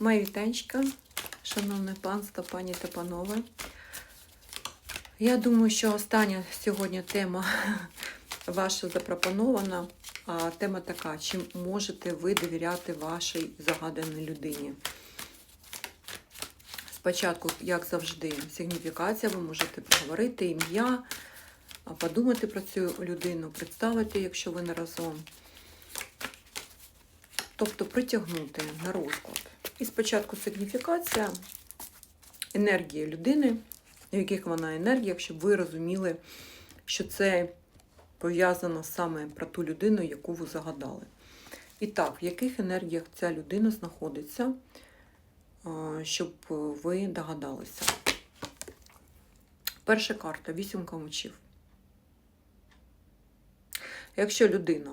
Мої вітанчика, шановне панство, пані та панове. Я думаю, що остання сьогодні тема ваша запропонована. А тема така: чи можете ви довіряти вашій загаданій людині? Спочатку, як завжди, сигніфікація, ви можете поговорити ім'я, подумати про цю людину, представити, якщо ви не разом. Тобто притягнути на розклад. І спочатку сигніфікація енергії людини, в яких вона енергія, щоб ви розуміли, що це пов'язано саме про ту людину, яку ви загадали. І так, в яких енергіях ця людина знаходиться, щоб ви догадалися. Перша карта вісімка мечів. Якщо людина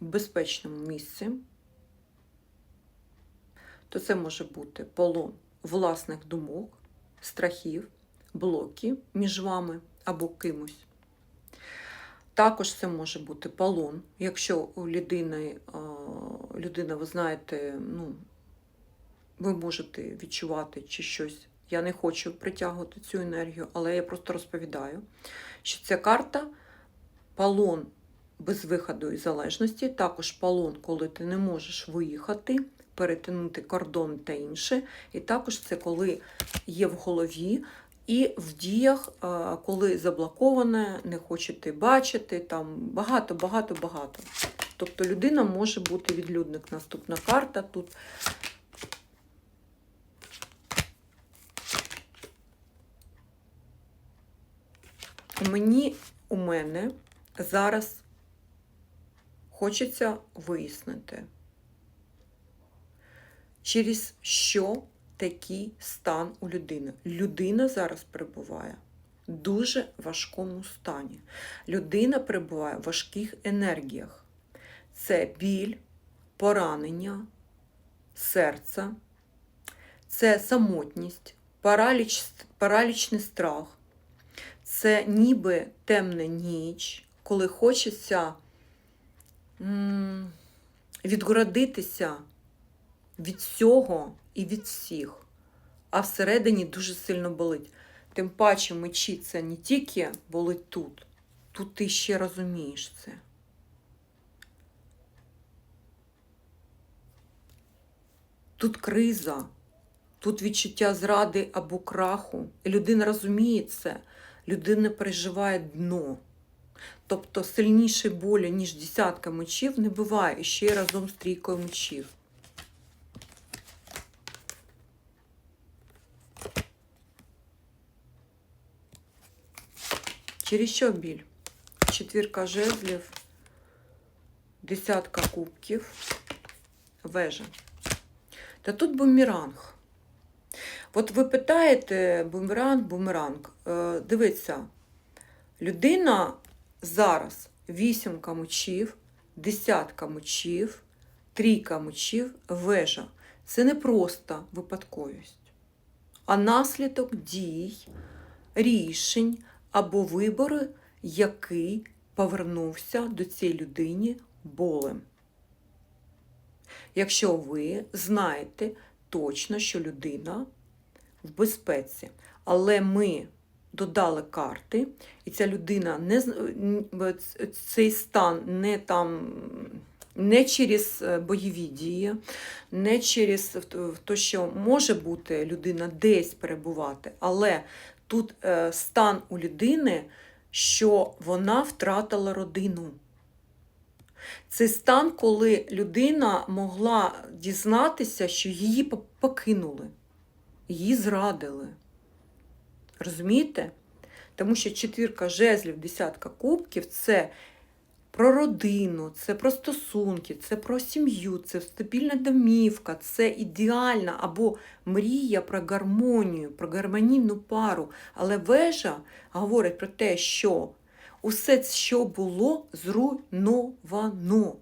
в безпечному місці, то це може бути полон власних думок, страхів, блоки між вами або кимось. Також це може бути полон, якщо у людини, людина, ви знаєте, ну, ви можете відчувати чи щось. Я не хочу притягувати цю енергію, але я просто розповідаю, що ця карта полон без виходу і залежності, також полон, коли ти не можеш виїхати, перетинути кордон та інше. І також це коли є в голові і в діях, коли заблоковане, не хочете бачити, там багато, багато, багато. Тобто людина може бути відлюдник. Наступна карта тут. Мені у мене зараз хочеться вияснити, через що такий стан у людини. Людина зараз перебуває в дуже важкому стані. Людина перебуває в важких енергіях. Це біль, поранення, серця, це самотність, параліч, паралічний страх, це ніби темна ніч, коли хочеться відгородитися від всього і від всіх, а всередині дуже сильно болить. Тим паче мечі це не тільки болить тут, тут ти ще розумієш це. Тут криза, тут відчуття зради або краху. І людина розуміє це, людина переживає дно. Тобто сильніше болі, ніж десятка мечів, не буває і ще разом з трійкою мечів. Через що біль? Четвірка жезлів, десятка кубків, вежа. Та тут бумеранг. От ви питаєте бумеранг, бумеранг. Е, дивіться, людина зараз вісімка мечів, десятка мечів, трійка мечів, вежа. Це не просто випадковість, а наслідок дій, рішень або вибору, який повернувся до цієї людини болем. Якщо ви знаєте точно, що людина в безпеці, але ми додали карти, і ця людина не цей стан не там. Не через бойові дії, не через те, що може бути людина десь перебувати, але тут стан у людини, що вона втратила родину. Це стан, коли людина могла дізнатися, що її покинули, її зрадили. Розумієте? Тому що четвірка жезлів, десятка кубків це про родину, це про стосунки, це про сім'ю, це стабільна домівка, це ідеальна або мрія про гармонію, про гармонійну пару. Але вежа говорить про те, що усе, що було, зруйновано.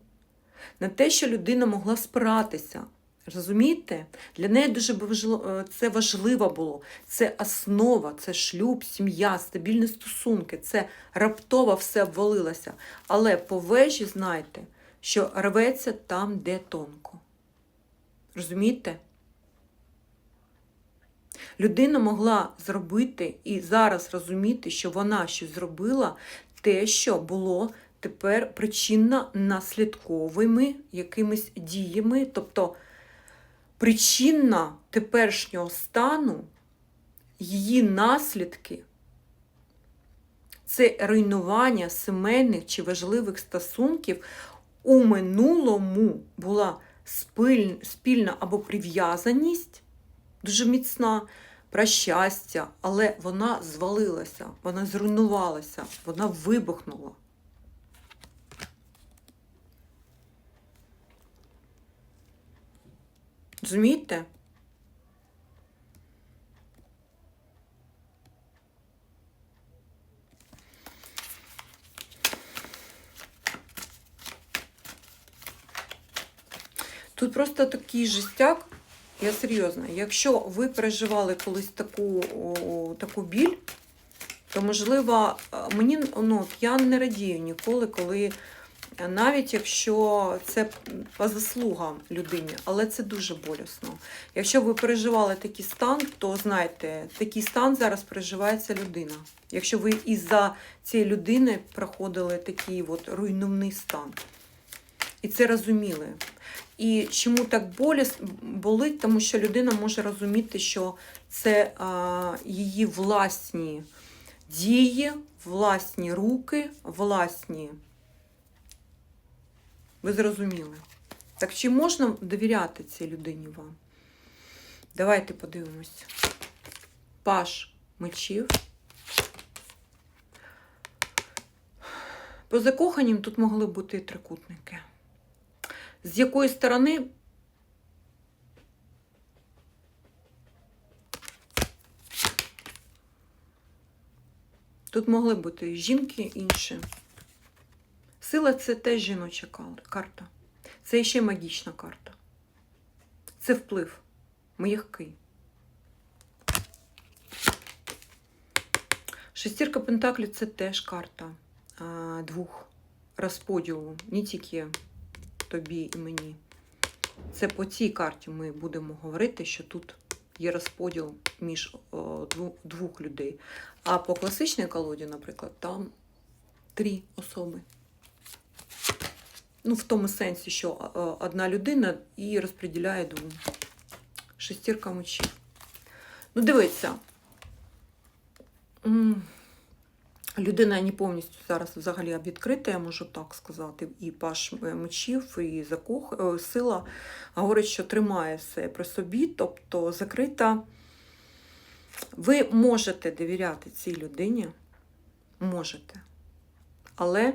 На те, що людина могла спиратися. Розумієте? Для неї дуже це важливо було. Це основа, це шлюб, сім'я, стабільні стосунки, це раптово все обвалилося. Але по вежі знайте, що рветься там, де тонко. Розумієте? Людина могла зробити і зараз розуміти, що вона щось зробила, те, що було тепер причинно-наслідковими якимись діями, тобто причинна теперішнього стану, її наслідки це руйнування сімейних чи важливих стосунків у минулому була спільна або прив'язаність, дуже міцна, про щастя, але вона звалилася, вона зруйнувалася, вона вибухнула. Розумієте? Тут просто такий жестяк, я серйозно, якщо ви переживали колись таку, о, таку біль, то можливо, е, мені ну, я не радію ніколи, коли навіть якщо це по заслугам людині, але це дуже болісно. Якщо ви переживали такий стан, то знайте, такий стан зараз переживається людина. Якщо ви із-за цієї людини проходили такий от руйнівний стан. І це розуміли. І чому так болить? Тому що людина може розуміти, що це а, її власні дії, власні руки, власні. Ви зрозуміли. Так чи можна довіряти цій людині вам? Давайте подивимось. Паш мечів. По закоханням тут могли бути і трикутники. З якої сторони тут могли бути і жінки інші. Сила це теж жіноча карта. Це ще магічна карта. Це вплив м'який. Шестірка Пентаклів це теж карта а, двох розподілу, не тільки тобі і мені. Це по цій карті ми будемо говорити, що тут є розподіл між о, дву- двох людей. А по класичній колоді, наприклад, там три особи. Ну, в тому сенсі, що одна людина і розподіляє двом. Шестірка мечів. Ну, дивіться. Людина не повністю зараз взагалі відкрита, я можу так сказати. І паш е, мечів, і закох... е, сила говорить, що тримає все при собі, тобто закрита. Ви можете довіряти цій людині, можете, але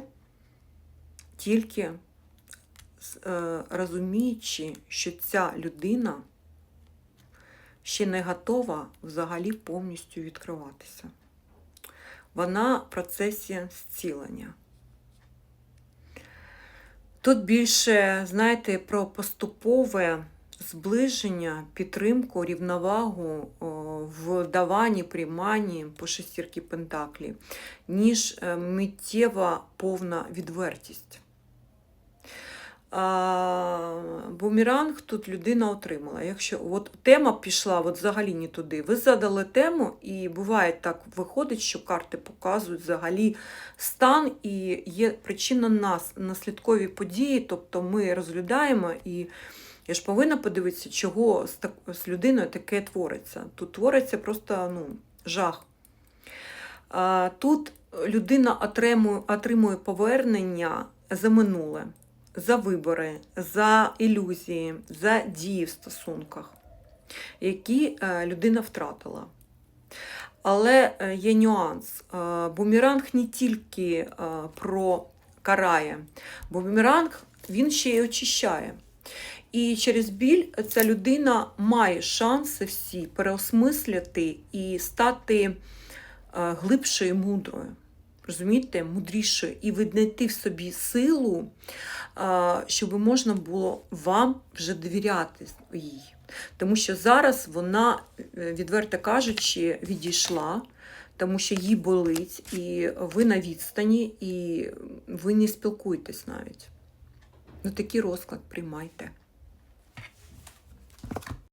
тільки е, розуміючи, що ця людина ще не готова взагалі повністю відкриватися. Вона в процесі зцілення. Тут більше, знаєте, про поступове зближення, підтримку, рівновагу о, в даванні, прийманні по шестірки Пентаклі, ніж е, миттєва повна відвертість. А, бумеранг тут людина отримала. Якщо от тема пішла от взагалі не туди, ви задали тему, і буває так виходить, що карти показують взагалі стан і є причина нас, наслідкові події, тобто ми розглядаємо і. Я ж повинна подивитися, чого з, так, з людиною таке твориться. Тут твориться просто ну, жах. А, тут людина отримує, отримує повернення за минуле, за вибори, за ілюзії, за дії в стосунках, які е, людина втратила. Але е, є нюанс. Е, Бумеранг не тільки про карає, бумеранг він ще й очищає. І через біль ця людина має шанси всі переосмислити і стати глибшою і мудрою. Розумієте, мудрішою і віднайти в собі силу, щоб можна було вам вже довіряти їй. Тому що зараз вона, е, відверто кажучи, відійшла, тому що їй болить, і ви на відстані, і ви не спілкуєтесь навіть. Ну, такий розклад приймайте.